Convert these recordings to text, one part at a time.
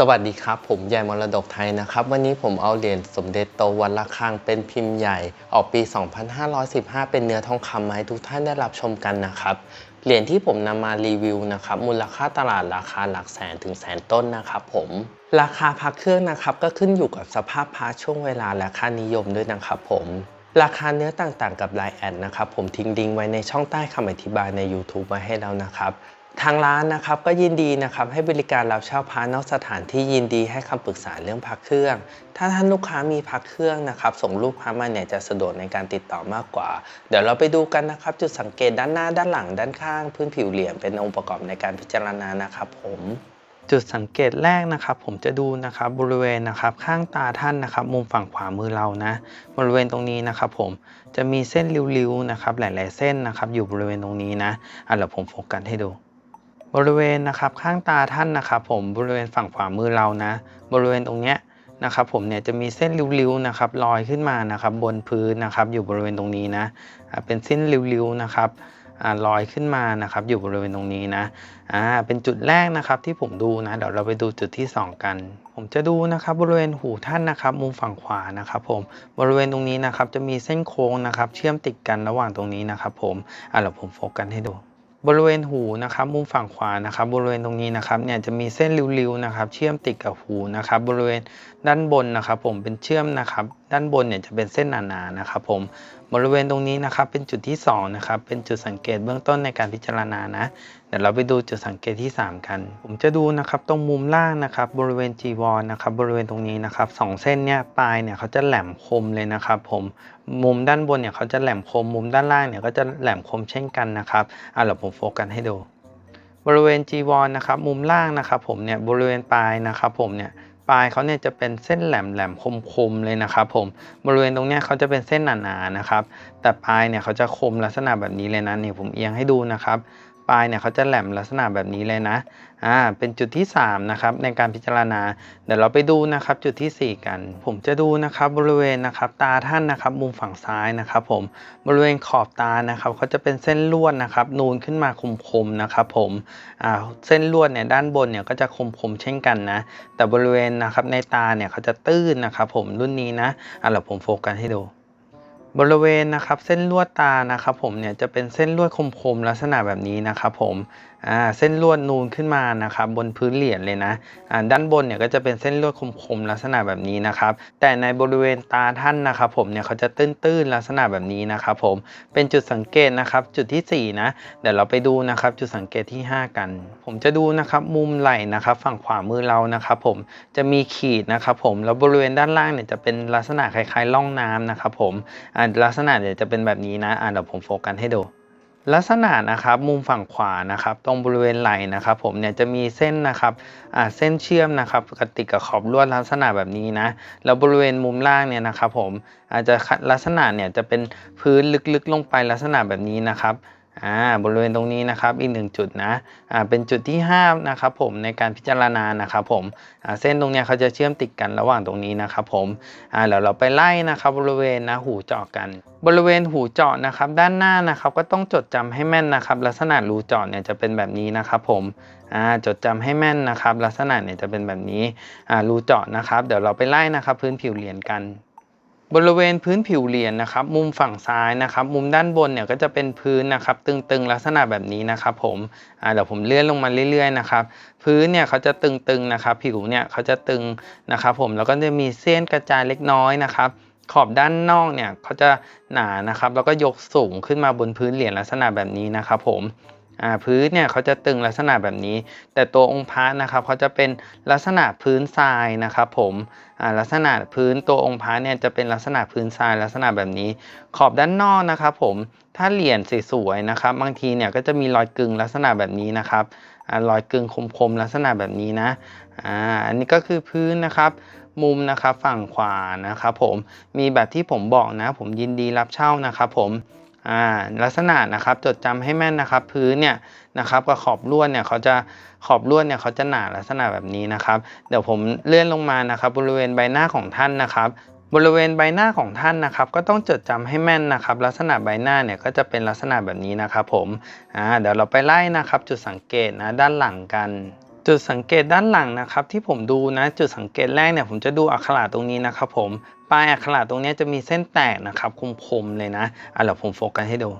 สวัสดีครับ ผมใหญ่มรดกไทยนะครับ วันนี้ผมเอาเหรียญสมเด็จโตวันละครังเป็นพิมพ์ใหญ่ ออกปี 2515 เป็นเนื้อทองคำมาให้ทุกท่านได้รับชมกันนะครับ เหรียญที่ผมนำมารีวิวนะครับ มูลค่าตลาดราคาหลักแสนถึงแสนต้นนะครับผมราคาพักเครื่องนะครับ ก็ขึ้นอยู่กับสภาพพระช่วงเวลาและค่านิยมด้วยนะครับผมราคาเนื้อต่างๆกับไลน์แอดนะครับ ผมทิ้งลิงไว้ในช่องใต้คำอธิบายใน YouTube ไว้ให้แล้วนะครับ ทางร้านนะครับก็ยินดีนะครับให้บริการรับเช่าพระนอกสถานที่ยินดีให้คำปรึกษาเรื่องพักเครื่อง ถ้าท่านลูกค้ามีพักเครื่องนะครับ ส่งรูปพระมาเนี่ยจะสะดวกในการติดต่อมากกว่า เดี๋ยวเราไปดูกันนะครับ จุดสังเกตด้านหน้าด้านหลังด้านข้าง พื้นผิวเหรียญเป็นองค์ประกอบในการพิจารณานะครับผมจุดสังเกตแรกนะครับผมจะดูนะครับบริเวณนะครับข้างตาท่านนะครับ มุมฝั่งขวามือเรานะ บริเวณตรงนี้นะครับ ผมจะมีเส้นริ้วๆนะครับ หลาย ๆ เส้นนะครับ อยู่บริเวณตรงนี้นะอะเดี๋ยวผมโฟกัสให้ดู บริเวณนะครับข้างตาท่านนะครับผมบริเวณฝั่งขวามือเรานะ บริเวณตรงเนี้ยนะครับผมเนี่ยจะมีเส้นริ้วๆนะครับลอยขึ้นมานะครับบนพื้นนะครับอยู่บริเวณตรงนี้นะเป็นเส้นริ้วๆนะครับลอยขึ้นมานะครับอยู่บริเวณตรงนี้นะอ่าเป็นจุดแรกนะครับที่ผมดูนะเดี๋ยวเราไปดูจุดที่สองกัน ผมจะดูนะครับบริเวณหูท่านนะครับมุมฝั่งขวานะครับผมบริเวณตรงนี้นะครับจะมีเส้นโค้งนะครับเชื่อมติดกันระหว่างตรงนี้นะครับผมอ่าเดี๋ยวผมโฟกัสให้ดู บริเวณหูนะครับมุมฝั่งขวานะครับบริเวณตรงนี้นะครับเนี่ยจะมีเส้นริ้วๆนะครับเชื่อมติดกับหูนะครับบริเวณด้านบนนะครับผมเป็นเชื่อมนะครับด้านบนเนี่ยจะเป็นเส้นหนาๆนะครับผมบริเวณตรงนี้นะครับเป็นจุดที่สองนะครับเป็นจุดสังเกตเบื้องต้นในการพิจารณานะเดี๋ยวเราไปดูจุดสังเกตที่ 3 กัน ผมจะดูนะครับตรงมุมล่างนะครับบริเวณจีวรนะครับบริเวณตรงนี้นะครับสองเส้นเนี่ยปลายเนี่ยเขาจะแหลมคมเลยนะครับผมมุมด้านบนเนี่ยเขาจะแหลมคมมุมด้านล่างเนี่ยก็จะแหลมคมเช่นกันนะครับอะเดี๋ยวผมโฟกัสให้ดูบริเวณจีวรนะครับมุมล่างนะครับผมเนี่ยบริเวณปลายนะครับผมเนี่ย ปลายเขาเนี่ยจะเป็นเส้นแหลมแหลมคมคมๆเลยนะครับผมบริเวณตรงเนี้ยเขาจะเป็นเส้นหนาๆนะครับ แต่ปลายเนี่ยเขาจะคมลักษณะแบบนี้เลยนะนี่ผมเอียงให้ดูนะครับ ปลายเนี่ยเขาจะแหลมลักษณะแบบนี้เลยนะอ่าเป็นจุดที่3นะครับในการพิจารณา เดี๋ยวเราไปดูนะครับจุดทีสี่ 4 กัน ผมจะดูนะครับบริเวณนะครับตาท่านนะครับมุมฝั่งซ้ายนะครับผมบริเวณขอบตานะครับเขาจะเป็นเส้นลวดนะครับนูนขึ้นมาคมๆนะครับผมอ่าเส้นลวดเนี่ยด้านบนเนี่ยก็จะคมๆเช่นกันนะแต่บริเวณนะครับในตาเนี่ยเขาจะตื้นนะครับผมรุ่นนี้นะอะเดี๋ยวผมโฟกัสให้ดู บริเวณนะครับเส้นลวดตานะครับผมเนี่ยจะเป็นเส้นลวดคมๆลักษณะแบบนี้นะครับผมเส้นลวดนูนขึ้นมานะครับบนพื้นเหรียญเลยนะด้านบนเนี่ยก็จะเป็นเส้นลวดคมๆลักษณะแบบนี้นะครับ แต่ในบริเวณตาท่านนะครับ ผมเนี่ยเขาจะตื้นๆลักษณะแบบนี้นะครับผมเป็นจุดสังเกตนะครับ จุดที่สี่นะเดี๋ยวเราไปดูนะครับ จุดสังเกตที่ห้ากัน ผมจะดูนะครับมุมไหล่นะครับ ฝั่งขวามือเรานะครับผมจะมีขีดนะครับผมแล้วบริเวณด้านล่างเนี่ยจะเป็นลักษณะคล้ายๆร่องน้ำนะครับผมลักษณะเนี่ยจะเป็นแบบนี้นะอ่าเดี๋ยวผมโฟกัสให้ดู ลักษณะนะครับมุมฝั่งขวานะครับตรงบริเวณไหล่นะครับผมเนี่ยจะมีเส้นนะครับอ่าเส้นเชื่อมนะครับกติดกับขอบลวดลักษณะแบบนี้นะแล้วบริเวณมุมล่างเนี่ยนะครับผมอาจจะลักษณะเนี่ยจะเป็นพื้นลึกๆลงไปลักษณะแบบนี้นะครับ อ่าบริเวณตรงนี้นะครับอีกหนึ่งจุดนะอ่าเป็นจุดที่5นะครับผมในการพิจารณานะครับผมอ่าเส้นตรงเนี้ยเขาจะเชื่อมติดกันระหว่างตรงนี้นะครับผมอ่าเดี๋ยวเราไปไล่นะครับบริเวณนะหูเจาะกัน บริเวณหูเจาะนะครับด้านหน้านะครับก็ต้องจดจำให้แม่นนะครับลักษณะรูเจาะเนี่ยจะเป็นแบบนี้นะครับผมอ่าจดจำให้แม่นนะครับ ลักษณะเนี่ยจะเป็นแบบนี้อ่ารูเจาะนะครับ เดี๋ยวเราไปไล่นะครับพื้นผิวเหรียญกัน บริเวณพื้นผิวเหรียญนะครับ มุมฝั่งซ้ายนะครับ มุมด้านบนเนี่ยก็จะเป็นพื้นนะครับ ตึงๆลักษณะแบบนี้นะครับ ผมเดี๋ยวผมเลื่อนลงมาเรื่อย ๆ นะครับ พื้นเนี่ยเขาจะตึงๆนะครับ ผิวเนี่ยเขาจะตึงนะครับ ผมแล้วก็จะมีเส้นกระจายเล็กน้อยนะครับ ขอบด้านนอกเนี่ยเขาจะหนานะครับ แล้วก็ยกสูงขึ้นมาบนพื้นเหรียญลักษณะแบบนี้นะครับ ผม พื้นเนี่ยเขาจะตึงลักษณะแบบนี้ แต่ตัวองค์พระนะครับเขาจะเป็นลักษณะพื้นทรายนะครับผมลักษณะพื้นตัวองค์พระเนี่ยจะเป็นลักษณะพื้นทรายลักษณะแบบนี้ ขอบด้านนอกนะครับผมถ้าเหรียญสวยๆนะครับ บางทีเนี่ยก็จะมีรอยกึ่งลักษณะแบบนี้นะครับอ่ารอยกึ่งคมๆลักษณะแบบนี้นะอ่าอันนี้ก็คือพื้นนะครับมุมนะครับฝั่งขวานะครับผมมีแบบที่ผมบอกนะ ผมยินดีรับเช่านะครับผม อ่าลักษณะนะครับจดจำให้แม่นนะครับ พื้นเนี่ยนะครับกับขอบลวดเนี่ยเขาจะขอบลวดเนี่ยเขาจะหนาลักษณะแบบนี้นะครับ เดี๋ยวผมเลื่อนลงมานะครับ บริเวณใบหน้าของท่านนะครับ บริเวณใบหน้าของท่านนะครับ ก็ต้องจดจำให้แม่นนะครับ ลักษณะใบหน้าเนี่ยก็จะเป็นลักษณะแบบนี้นะครับ ผมอ่าเดี๋ยวเราไปไล่นะครับ จุดสังเกตนะด้านหลังกัน จุดสังเกตด้านหลังนะครับ ที่ผมดูนะ จุดสังเกตแรกเนี่ยผมจะดูอักขระตรงนี้นะครับผมปลายอักขระตรงนี้จะมีเส้นแตกนะครับคมๆเลยนะอะเดี๋ยวผมโฟกัสให้ดู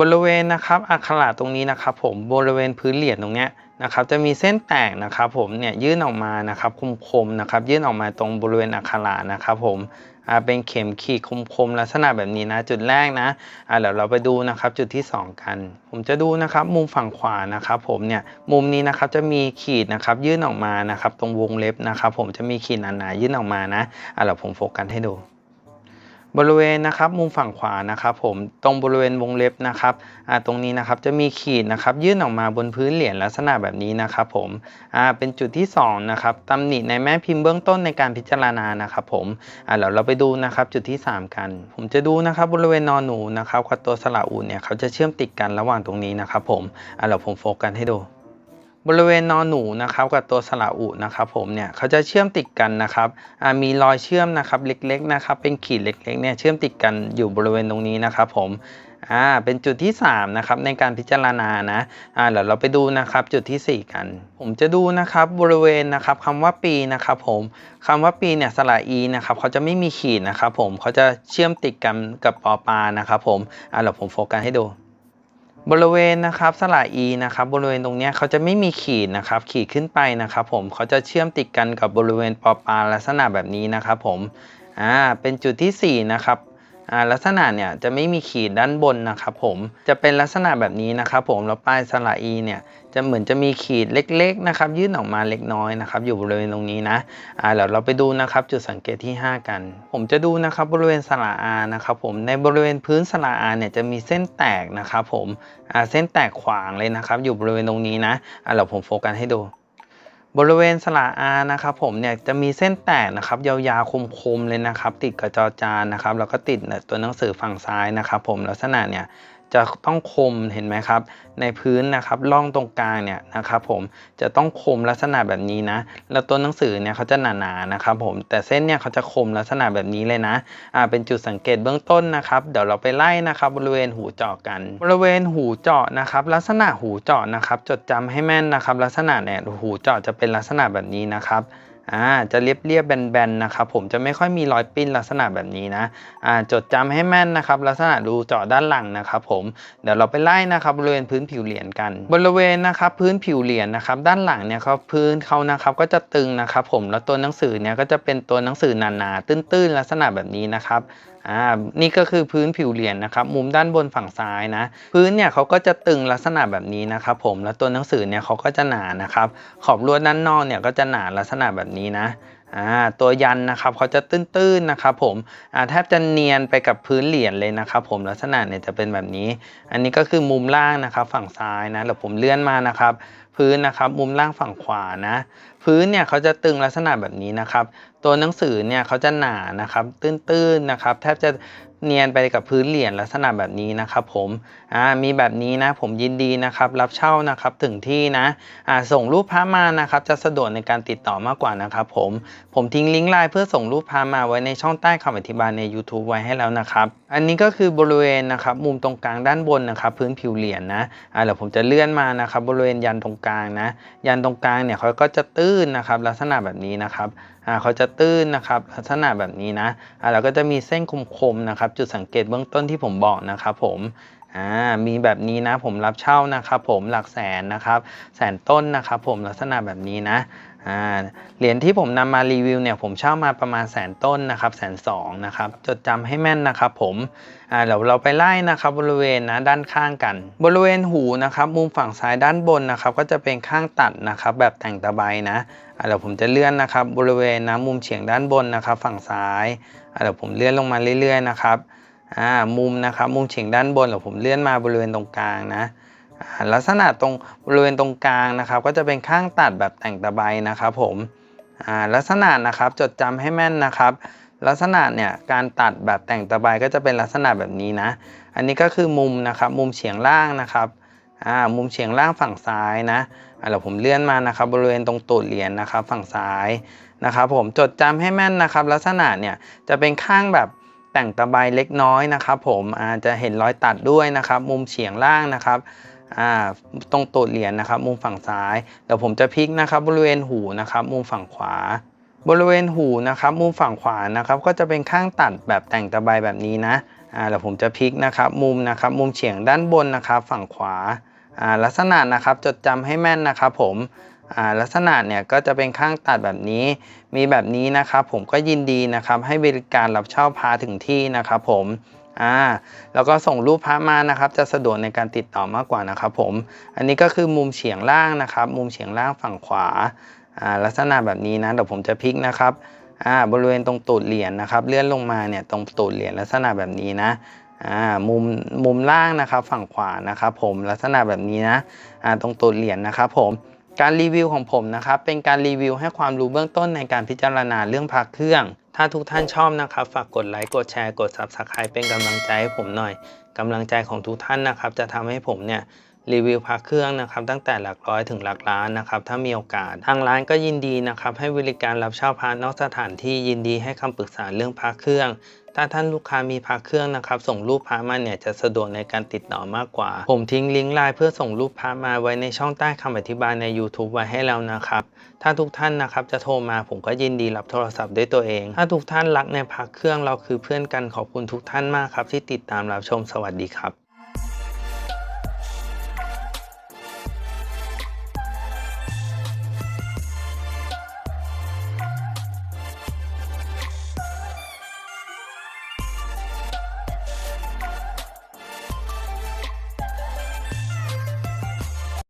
บริเวณนะครับอักขระตรงนี้นะครับ ผมบริเวณพื้นเหรียญตรงเนี้ยนะครับจะมีเส้นแตกนะครับ ผมเนี่ยยื่นออกมานะครับคมๆนะครับยื่นออกมาตรงบริเวณอักขระนะครับ ผม อ่าเป็นเข็มขีดคมๆลักษณะแบบนี้นะ จุดแรกนะอ่าเดี๋ยวเราไปดูนะครับจุดที่สองกัน ผมจะดูนะครับมุมฝั่งขวานะครับผมเนี่ยมุมนี้นะครับจะมีขีดนะครับยื่นออกมานะครับตรงวงเล็บนะครับผมจะมีขีดหนาๆยื่นออกมานะอ่าเดี๋ยวผมโฟกัสให้ดู บริเวณนะครับมุมฝั่งขวานะครับ ผมตรงบริเวณวงเล็บนะครับอ่าตรงนี้นะครับจะมีขีดนะครับยื่นออกมาบนพื้นเหรียญลักษณะแบบนี้นะครับ ผมอ่าเป็นจุดที่สองนะครับตำหนิในแม่พิมพ์เบื้องต้นในการพิจารณานะครับ ผมอ่าเดี๋ยวเราไปดูนะครับจุดที่สามกัน ผมจะดูนะครับบริเวณนอนหนูนะครับกับตัวสระอูเนี่ยเขาจะเชื่อมติดกันระหว่างตรงนี้นะครับ ผมอ่าเดี๋ยวผมโฟกัสให้ดู บริเวณนอนหนูนะครับกับตัวสระอุนะครับผมเนี่ยเขาจะเชื่อมติดกันนะครับมีรอยเชื่อมนะครับเล็กๆนะครับเป็นขีดเล็กๆเนี่ยเชื่อมติดกันอยู่บริเวณตรงนี้นะครับผมอ่าเป็นจุดที่3นะครับในการพิจารณานะอ่าเดี๋ยวเราไปดูนะครับจุดทีสี่4 กัน ผมจะดูนะครับบริเวณนะครับคำว่าปีนะครับผมคำว่าปีเนี่ยสระอีนะครับเขาจะไม่มีขีดนะครับผมเขาจะเชื่อมติดกันกับปอปลานะครับผมอ่าเดี๋ยวผมโฟกัสให้ดู บริเวณนะครับสระอีนะครับบริเวณตรงนี้เขาจะไม่มีขีดนะครับ ขีดขึ้นไปนะครับ ผมเขาจะเชื่อมติดกันกับบริเวณปอปาลักษณะแบบนี้นะครับ ผมอ่าเป็นจุดที่สี่นะครับ ลักษณะเนี่ยจะไม่มีขีดด้านบนนะครับผมจะเป็นลักษณะแบบนี้นะครับผมแล้วป้ายสระอีเนี่ยจะเหมือนจะมีขีดเล็กๆนะครับยื่นออกมาเล็กน้อยนะครับอยู่บริเวณตรงนี้นะอ่าเดี๋ยวเราไปดูนะครับจุดสังเกตที่ 5 กัน ผมจะดูนะครับบริเวณสระอานะครับผมในบริเวณพื้นสระอาเนี่ยจะมีเส้นแตกนะครับผมอ่าเส้นแตกขวางเลยนะครับอยู่บริเวณตรงนี้นะอ่าเดี๋ยวผมโฟกัสให้ดู บริเวณสระอานะครับผมเนี่ยจะมีเส้นแตกนะครับยาวๆคมๆเลยนะครับ ติดกับจอจานนะครับแล้วก็ติดตัวหนังสือฝั่งซ้ายนะครับ ผมลักษณะเนี่ย จะต้องคมเห็นไหมครับ ในพื้นนะครับร่องตรงกลางเนี่ยนะครับผมจะต้องคมลักษณะแบบนี้นะ แล้วตัวหนังสือเนี่ยเขาจะหนาๆนะครับผมแต่เส้นเนี่ยเขาจะคมลักษณะแบบนี้เลยนะอ่าเป็นจุดสังเกตเบื้องต้นนะครับ เดี๋ยวเราไปไล่นะครับบริเวณหูเจาะกัน บริเวณหูเจาะนะครับ ลักษณะหูเจาะนะครับ จดจำให้แม่นนะครับ ลักษณะเนี่ยหูเจาะจะเป็นลักษณะแบบนี้นะครับ อ่าจะเรียบเรียบแบนๆนะครับผมจะไม่ค่อยมีรอยปิ้นลักษณะแบบนี้นะอ่าจดจำให้แม่นนะครับลักษณะดูเจาะด้านหลังนะครับผมเดี๋ยวเราไปไล่นะครับบริเวณพื้นผิวเหรียญกัน บริเวณนะครับพื้นผิวเหรียญนะครับด้านหลังเนี่ยเขาพื้นเขานะครับก็จะตึงนะครับผมแล้วตัวหนังสือเนี่ยก็จะเป็นตัวหนังสือหนาๆตื้นๆลักษณะแบบนี้นะครับอ่านี่ก็คือพื้นผิวเหรียญนะครับมุมด้านบนฝั่งซ้ายนะ พื้นเนี่ยเขาก็จะตึงลักษณะแบบนี้นะครับผมแล้วตัวหนังสือเนี่ยเขาก็จะหนานะครับขอบลวดด้านนอกเนี่ยก็จะหนาลักษณะแบบนี้นะอ่าตัวยันนะครับเขาจะตื้นๆนะครับผมอ่าแทบจะเนียนไปกับพื้นเหรียญเลยนะครับผมลักษณะเนี่ยจะเป็นแบบนี้ อันนี้ก็คือมุมล่างนะครับฝั่งซ้ายนะแล้วผมเลื่อนมานะครับ พื้นนะครับมุมล่างฝั่งขวานะ พื้นเนี่ยเขาจะตึงลักษณะแบบนี้นะครับ ตัวหนังสือเนี่ยเขาจะหนานะครับ ตื้นๆนะครับ แทบจะเนียนไปกับพื้นเหรียญลักษณะแบบนี้นะครับผมอ่ามีแบบนี้นะผมยินดีนะครับ รับเช่านะครับถึงที่นะอ่าส่งรูปพระมานะครับ จะสะดวกในการติดต่อมากกว่านะครับผมผมทิ้งลิงก์ไลน์เพื่อส่งรูปพระมาไว้ในช่องใต้คำอธิบายใน YouTube ไว้ให้แล้วนะครับ อันนี้ก็คือบริเวณนะครับมุมตรงกลางด้านบนนะครับ พื้นผิวเหรียญนะอ่าเดี๋ยวผมจะเลื่อนมานะครับ บริเวณยันตรงกลางนะ ยันตรงกลางเนี่ยเขาก็จะตื้นนะครับ ลักษณะแบบนี้นะครับ อ่าเขาจะตื้นนะครับลักษณะแบบนี้นะอ่าแล้วก็จะมีเส้นคมๆนะครับจุดสังเกตเบื้องต้นที่ผมบอกนะครับผมอ่ามีแบบนี้นะผมรับเช่านะครับผมหลักแสนนะครับแสนต้นนะครับผมลักษณะแบบนี้นะ อ่าเหรียญที่ผมนำมารีวิวเนี่ยผมเช่ามาประมาณแสนต้นนะครับแสนสองนะครับจดจำให้แม่นนะครับผมอ่าเดี๋ยวเราไปไล่นะครับบริเวณนะด้านข้างกัน บริเวณหูนะครับมุมฝั่งซ้ายด้านบนนะครับก็จะเป็นข้างตัดนะครับแบบแต่งตะไบนะอ่าเดี๋ยวผมจะเลื่อนนะครับบริเวณนะมุมเฉียงด้านบนนะครับฝั่งซ้ายอ่าเดี๋ยวผมเลื่อนลงมาเรื่อยๆนะครับอ่ามุมนะครับมุมเฉียงด้านบนเดี๋ยวผมเลื่อนมาบริเวณตรงกลางนะ ลักษณะตรงบริเวณตรงกลางนะครับ ก็จะเป็นข้างตัดแบบแต่งตะไบนะครับผมลักษณะนะครับจดจำให้แม่นนะครับ ลักษณะเนี่ยการตัดแบบแต่งตะไบก็จะเป็นลักษณะแบบนี้นะ อันนี้ก็คือมุมนะครับมุมเฉียงล่างนะครับมุมเฉียงล่างฝั่งซ้ายนะอ่าเดี๋ยวผมเลื่อนมานะครับ บริเวณตรงตูดเหรียญนะครับ ฝั่งซ้ายนะครับ ผมจดจำให้แม่นนะครับ ลักษณะเนี่ยจะเป็นข้างแบบแต่งตะไบเล็กน้อยนะครับ ผมอาจจะเห็นรอยตัดด้วยนะครับ มุมเฉียงล่างนะครับ อ่าตรงตูดเหรียญนะครับ มุมฝั่งซ้ายเดี๋ยวผมจะพลิกนะครับ บริเวณหูนะครับ มุมฝั่งขวา บริเวณหูนะครับ มุมฝั่งขวานะครับ ก็จะเป็นข้างตัดแบบแต่งตะไบแบบนี้นะอ่าเดี๋ยวผมจะพลิกนะครับ มุมนะครับ มุมเฉียงด้านบนนะครับ ฝั่งขวาอ่าลักษณะนะครับจดจำให้แม่นนะครับ ผมอ่าลักษณะเนี่ยก็จะเป็นข้างตัดแบบนี้ มีแบบนี้นะครับ ผมก็ยินดีนะครับ ให้บริการรับเช่าพาถึงที่นะครับ ผม อ่าแล้วก็ส่งรูปพระมานะครับ จะสะดวกในการติดต่อมากกว่านะครับผม อันนี้ก็คือมุมเฉียงล่างนะครับ มุมเฉียงล่างฝั่งขวาอ่าลักษณะแบบนี้นะเดี๋ยวผมจะพลิกนะครับอ่าบริเวณตรงตูดเหรียญนะครับ เลื่อนลงมาเนี่ยตรงตูดเหรียญลักษณะแบบนี้นะอ่ามุมมุมล่างนะครับ ฝั่งขวานะครับ ผมลักษณะแบบนี้นะอ่าตรงตูดเหรียญนะครับ ผมการรีวิวของผมนะครับ เป็นการรีวิวให้ความรู้เบื้องต้นในการพิจารณาเรื่องพักเครื่อง ถ้าทุกท่านชอบนะครับ ฝากกดไลค์กดแชร์กด Subscribe เป็นกำลังใจให้ผมหน่อยกำลังใจของทุกท่านนะครับ จะทำให้ผมเนี่ย รีวิวพักเครื่องนะครับตั้งแต่หลักร้อยถึงหลักล้านนะครับถ้ามีโอกาส ทางร้านก็ยินดีนะครับให้บริการรับเช่าพระนอกสถานที่ยินดีให้คำปรึกษาเรื่องพักเครื่อง ถ้าท่านลูกค้ามีพระเครื่องนะครับ ส่งรูปพระมาเนี่ยจะสะดวกในการติดต่อมากกว่า ผมทิ้งลิงก์ไลน์เพื่อส่งรูปพระมาไว้ในช่องใต้คำอธิบายใน YouTube ไว้ให้แล้วนะครับ ถ้าทุกท่านนะครับจะโทรมาผมก็ยินดีรับโทรศัพท์ด้วยตัวเอง ถ้าทุกท่านรักในพักเครื่องเราคือเพื่อนกันขอบคุณทุกท่านมากครับที่ติดตามรับชมสวัสดีครับ